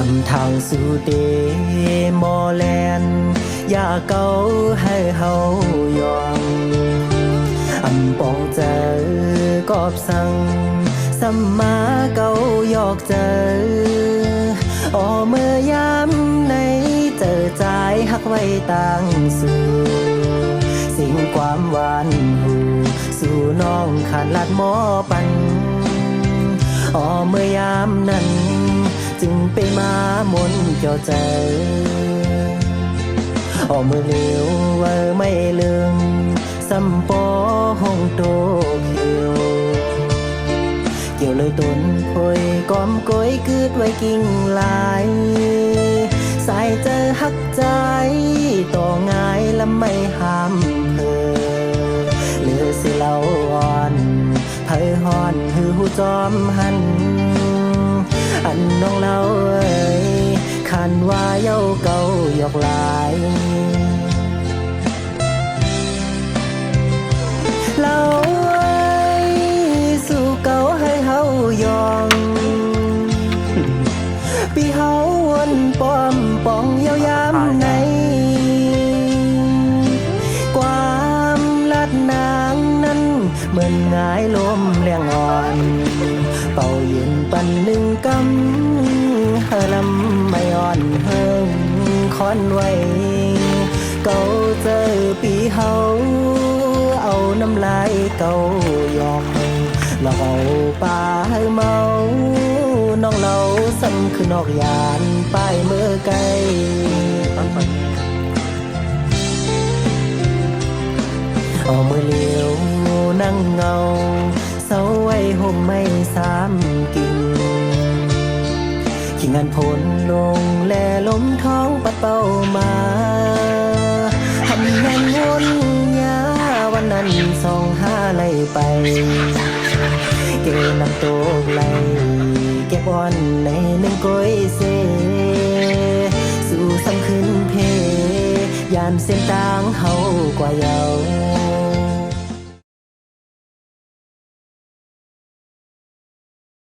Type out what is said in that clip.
อำทางสู่เดมอแลนอย่าเกาให้เฮายอมอำปองเจอกอบสังสัมมาเกายอกเจอออเมื่อยามในเจอใจหักไว้ต่างสู่สิ่งความหวานหูสู่น้องขาดลาดหมอปันอ๋อเมื่อยามนั้น จึงไปมามนเกี่ยวใจอ๋อเมื่อเลี้ยวว่าไม่เลืองสัมปอห้องโตเขียวเกี่ยวเลยต้นพอยก้อมก้อยกืดไว้กิ่งลายสายเจอหักใจต่อง่ายและไม่ห้ามเพอเหลือสิเล่าอ่อนเพอฮอนหือหูจอมหัน อกหลายเราไว้สู่เก่าให้เฮายองปีเฮาวนป้อมป้องเยาวยามในความลัดนางนั้นเหมือนงายลมเลียงอ่อน เป่าเย็นปันหนึ่งกำเฮลำ อนไว้เก่าเจอปีเฮาเอาน้ำลายเก่ายอมหลอกเอาป่าให้เมาน้องเราซ้ำคือนอกยานป้ายเมื่อไกลเอามือเลี้ยวนั่งเงา ขี่งานผลลงแลลมท้องปัดเป้ามาหันแม่นวนยาวันนั้นสองห้าไล่ไป เกนำโตกไหลเก็บบอนในหนึ่งก้อยเซ สู่ซ้ำขึ้นเพ ยานเส้นต่างเฮากว่าเยา